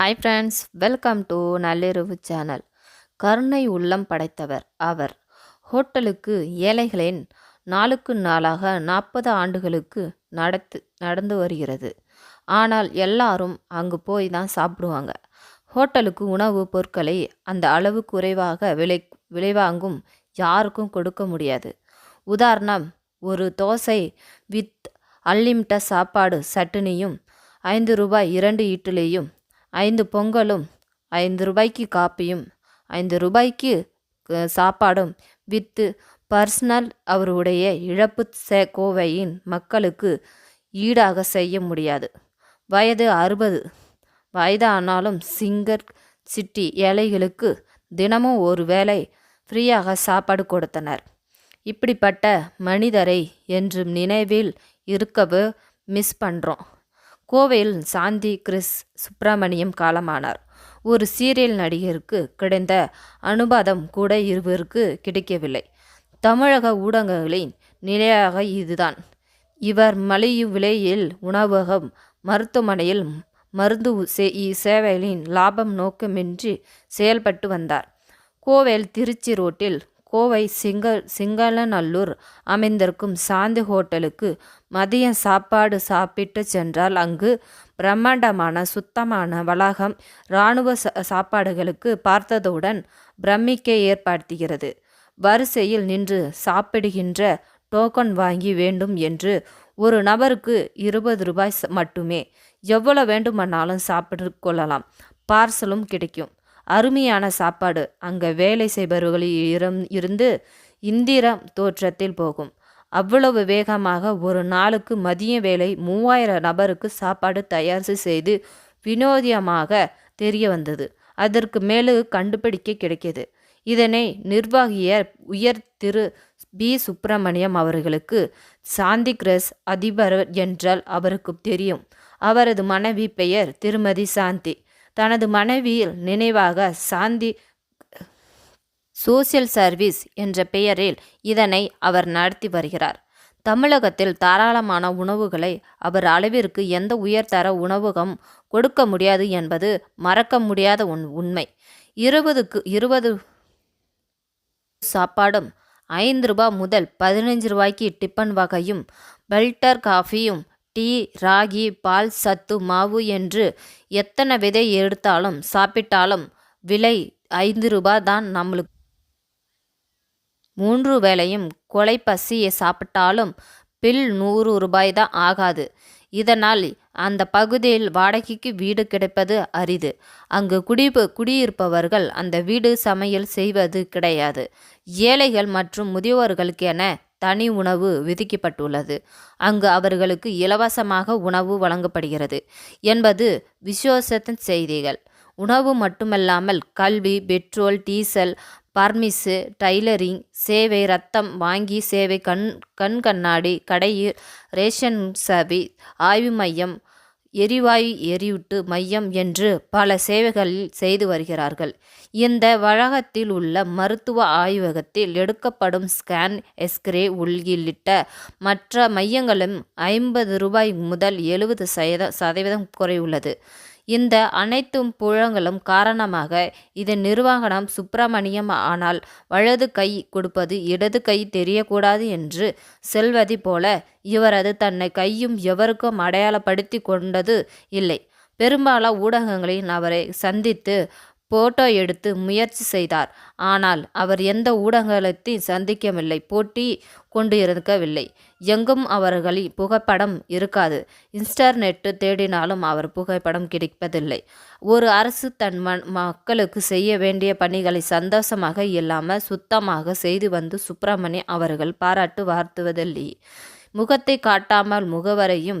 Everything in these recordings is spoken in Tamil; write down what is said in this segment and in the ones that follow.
ஹாய் ஃப்ரெண்ட்ஸ் வெல்கம் டு நள்ளிரவு சேனல் கருணை உள்ளம் படைத்தவர் அவர். ஹோட்டலுக்கு ஏழைகளின் நாளுக்கு நாளாக நாற்பது ஆண்டுகளுக்கு நடத்து நடந்து வருகிறது. ஆனால் எல்லாரும் அங்கு போய் தான் சாப்பிடுவாங்க. ஹோட்டலுக்கு உணவு பொருட்களை அந்த அளவு குறைவாக விலை விலைவாங்கும் யாருக்கும் கொடுக்க முடியாது. உதாரணம் ஒரு தோசை வித் அன்லிமிட்ட சாப்பாடு சட்டினியும் ஐந்து ரூபாய் இரண்டு இட்லியும் ஐந்து பொங்கலும் ஐந்து ரூபாய்க்கு காப்பியும் ஐந்து ரூபாய்க்கு சாப்பாடும் வித்து பர்சனல் அவருடைய இழப்பு சே கோவையின் மக்களுக்கு ஈடாக செய்ய முடியாது. வயது அறுபது. வயதானாலும் சிங்கர் சிட்டி ஏழைகளுக்கு தினமும் ஒரு வேளை ஃப்ரீயாக சாப்பாடு கொடுத்தனர். இப்படிப்பட்ட மனிதரை என்று நினைவில் இருக்கவே மிஸ் பண்ணுறோம் கோவையில் சாந்தி கிறிஸ் சுப்பிரமணியம் காலமானார். ஒரு சீரியல் நடிகருக்கு கிடைந்த அனுபாதம் கூட இருவருக்கு கிடைக்கவில்லை. தமிழக ஊடகங்களின் நிலையாக இதுதான். இவர் மலிவு விலையில் உணவகம் மருத்துவமனையில் மருந்து சே- இ- சேவைகளின் லாபம் நோக்கமின்றி செயல்பட்டு வந்தார். கோவையில் திருச்சி ரோட்டில் கோவை சிங்க சிங்களநல்லூர் அமைந்திருக்கும் சாந்தி ஹோட்டலுக்கு மதியம் சாப்பாடு சாப்பிட்டு சென்றால் அங்கு பிரம்மாண்டமான சுத்தமான வளாகம் இராணுவ சா- சாப்பாடுகளுக்கு பார்த்ததுடன் பிரமிக்க ஏற்படுத்துகிறது. வரிசையில் நின்று சாப்பிடுகின்ற டோக்கன் வாங்கி வேண்டும் என்று ஒரு நபருக்கு இருபது ரூபாய் மட்டுமே. எவ்வளவு வேண்டுமானாலும் சாப்பிட்டு கொள்ளலாம். பார்சலும் கிடைக்கும். அருமையான சாப்பாடு. அங்கே வேலை செய்பவர்களில் இரம்- இருந்து இந்திரம் தோற்றத்தில் போகும். அவ்வளவு வேகமாக ஒரு நாளுக்கு மதிய வேலை மூவாயிரம் நபருக்கு சாப்பாடு தயார் செய்து வினோதியமாக தெரிய வந்தது. அதற்கு மேலு கண்டுபிடிக்க கிடைக்கிது. இதனை நிர்வாகிய உயர் திரு பி. சுப்பிரமணியம் அவர்களுக்கு சாந்தி கிரஸ் அதிபர் என்றால் அவருக்கு தெரியும். அவரது மனைவி பெயர் திருமதி சாந்தி. தனது மனைவியில் நினைவாக சாந்தி சோசியல் சர்வீஸ் என்ற பெயரில் இதனை அவர் நடத்தி வருகிறார். தமிழகத்தில் தாராளமான உணவுகளை அவர் அளவிற்கு எந்த உயர்தர உணவகம் கொடுக்க முடியாது என்பது மறக்க முடியாத உண் உண்மை. இருபதுக்கு இருபது சாப்பாடும் ஐந்து ரூபாய் முதல் பதினைஞ்சு ரூபாய்க்கு டிஃபன் வகையும் பெல்டர் காஃபியும் டீ ராகி பால் சத்து மாவு என்று எத்தனை விதை எடுத்தாலும் சாப்பிட்டாலும் விலை ஐந்து ரூபாய் தான் நம்மளுக்கு. மூன்று வேளையும் கொலை பசியை சாப்பிட்டாலும் பில் நூறு ரூபாய் தான் ஆகாது. இதனால் அந்த பகுதியில் வாடகைக்கு வீடு கிடைப்பது அரிது. அங்கு குடி குடியிருப்பவர்கள் அந்த வீடு சமையல் செய்வது கிடையாது. ஏழைகள் மற்றும் முதியோர்களுக்கு என தனி உணவு விதிக்கப்பட்டுள்ளது. அங்கு அவர்களுக்கு இலவசமாக உணவு வழங்கப்படுகிறது. என்பது விசுவாசத்தின் செய்திகள். உணவு மட்டுமல்லாமல் கல்வி பெட்ரோல் டீசல் பர்மிஸு டைலரிங் சேவை ரத்தம் வாங்கி சேவை கண் கண் கண்ணாடி கடையில் ரேஷன் சேவை ஆய்வு மையம் எரிவாயு எரியூட்டு மையம் என்று பல சேவைகளில் செய்து வருகிறார்கள். இந்த வளாகத்தில் உள்ள மருத்துவ ஆய்வகத்தில் எடுக்கப்படும் ஸ்கேன் எஸ்கிரே உள்ளிட்ட மற்ற மையங்களும் ஐம்பது ரூபாய் முதல் எழுபது சத சதவீதம் குறைவுள்ளது. இந்த அனைத்தும் புழங்களும் காரணமாக இதன் நிர்வாகனம் சுப்பிரமணியம் ஆனால் வலது கை கொடுப்பது இடது கை தெரியக்கூடாது என்று செல்வதி போல இவரது தன்னை கையும் எவருக்கும் அடையாளப்படுத்தி கொண்டது இல்லை. பெரும்பாலான ஊடகங்களில் அவரை சந்தித்து போட்டோ எடுத்து முயற்சி செய்தார். ஆனால் அவர் எந்த ஊடகத்தையும் சந்திக்கவில்லை போட்டி கொண்டு இருக்கவில்லை எங்கும் அவர்களின் புகைப்படம் இருக்காது. இன்டர்நெட்டு தேடினாலும் அவர் புகைப்படம் கிடைப்பதில்லை. ஒரு அரசு தன் மக்களுக்கு செய்ய வேண்டிய பணிகளை சந்தோஷமாக இல்லாமல் சுத்தமாக செய்து வந்து சுப்பிரமணியம் அவர்கள் பாராட்டு வார்த்துவதில்லை முகத்தை காட்டாமல் முகவரையும்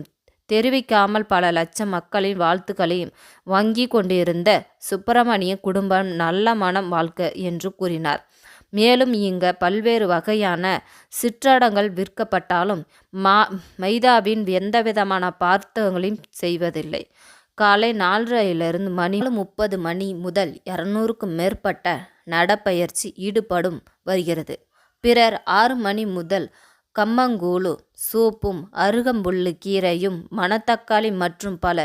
தெரிவிக்காமல் பல லட்சம் மக்களின் வாழ்த்துக்களையும் வங்கி கொண்டிருந்த சுப்பிரமணிய குடும்பம் நல்ல மனம் வாழ்க்கை என்று கூறினார். மேலும் இங்க பல்வேறு வகையான சிற்றடங்கள் விற்கப்பட்டாலும் மா மைதாவின் எந்தவிதமான பார்த்தங்களையும் செய்வதில்லை. காலை நாலரையிலிருந்து மணி முப்பது மணி முதல் இரநூறுக்கும் மேற்பட்ட நடப்பயிற்சி ஈடுபடும் வருகிறது. பிறர் ஆறு மணி முதல் கம்மங்கூழு சூப்பும் அருகம்புல்லு கீரையும் மணத்தக்காளி மற்றும் பல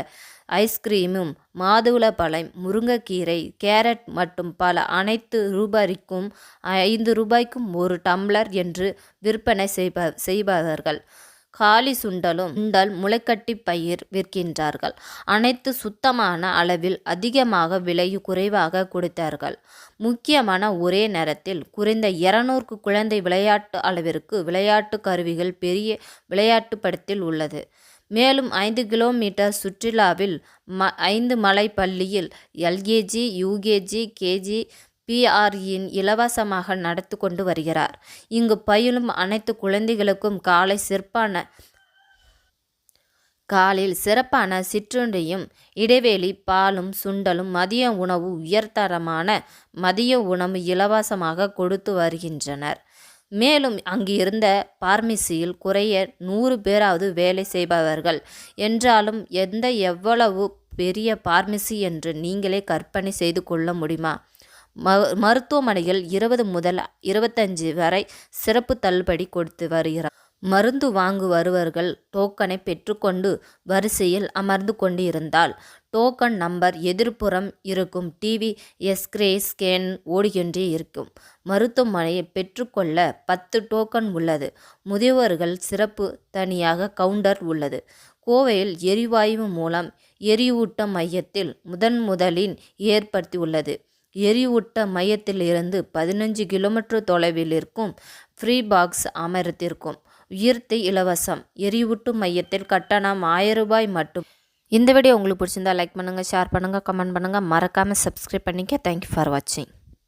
ஐஸ்கிரீமும் மாதுளம்பழம் முருங்கைக்கீரை கேரட் மற்றும் பல அனைத்து ரூபாய்க்கும் ஐந்து ரூபாய்க்கும் ஒரு டம்ளர் என்று விற்பனை செய்ப செய்பவர்கள். காலி சுண்டலும் சுண்டல் முளைக்கட்டி பயிர் விற்கின்றார்கள். அனைத்து சுத்தமான அளவில் அதிகமாக விலை குறைவாக கொடுத்தார்கள். முக்கியமான ஒரே நேரத்தில் குறைந்த இருநூறுக்கு குழந்தை விளையாட்டு அளவிற்கு விளையாட்டு கருவிகள் பெரிய விளையாட்டு படத்தில் உள்ளது. மேலும் ஐந்து கிலோமீட்டர் சுற்றுலாவில் ம ஐந்து மலை பள்ளியில் எல்கேஜி யூகேஜி கேஜி பிஆர்இன் இலவசமாக நடத்தி கொண்டு வருகிறார். இங்கு பயிலும் அனைத்து குழந்தைகளுக்கும் காலை சிற்பான காலில் சிறப்பான சிற்றுண்டியும் இடைவேளி பாலும் சுண்டலும் மதிய உணவு உயர்தரமான மதிய உணவு இலவசமாக கொடுத்து வருகின்றனர். மேலும் அங்கிருந்த பார்மசியில் குறைய நூறு பேராவது வேலை செய்பவர்கள். என்றாலும் எந்த எவ்வளவு பெரிய பார்மசி என்று நீங்களே கற்பனை செய்து கொள்ள முடியுமா? மருத்துவமனையில் இருபது முதல் இருபத்தஞ்சு வரை சிறப்பு தள்ளுபடி கொடுத்து வருகிறார். மருந்து வாங்கு வருவர்கள் டோக்கனை பெற்றுக்கொண்டு வரிசையில் அமர்ந்து கொண்டு இருந்தால் டோக்கன் நம்பர் எதிர்ப்புறம் இருக்கும் டிவி எஸ்கிரே ஸ்கேன் ஓடுகின்றே இருக்கும். மருத்துவமனையை பெற்றுக்கொள்ள பத்து டோக்கன் உள்ளது. முதியவர்கள் சிறப்பு தனியாக கவுண்டர் உள்ளது. கோவையில் எரிவாயு மூலம் எரியூட்ட மையத்தில் முதன் முதலின் ஏற்படுத்தியுள்ளது. எரியூட்ட மையத்திலிருந்து பதினஞ்சு கிலோமீட்டர் தொலைவில் இருக்கும் ஃப்ரீ பாக்ஸ் அமர்த்திருக்கும் உயிர்த்தி இலவசம் எரியூட்டு மையத்தில் கட்டணம் ஆயிரம் ரூபாய் மட்டும். இந்த வீடியோ உங்களுக்கு பிடிச்சிருந்தா லைக் பண்ணுங்கள் ஷேர் பண்ணுங்கள் கமெண்ட் பண்ணுங்கள் மறக்காமல் சப்ஸ்கிரைப் பண்ணிக்க. தேங்க்யூ ஃபார் வாட்சிங்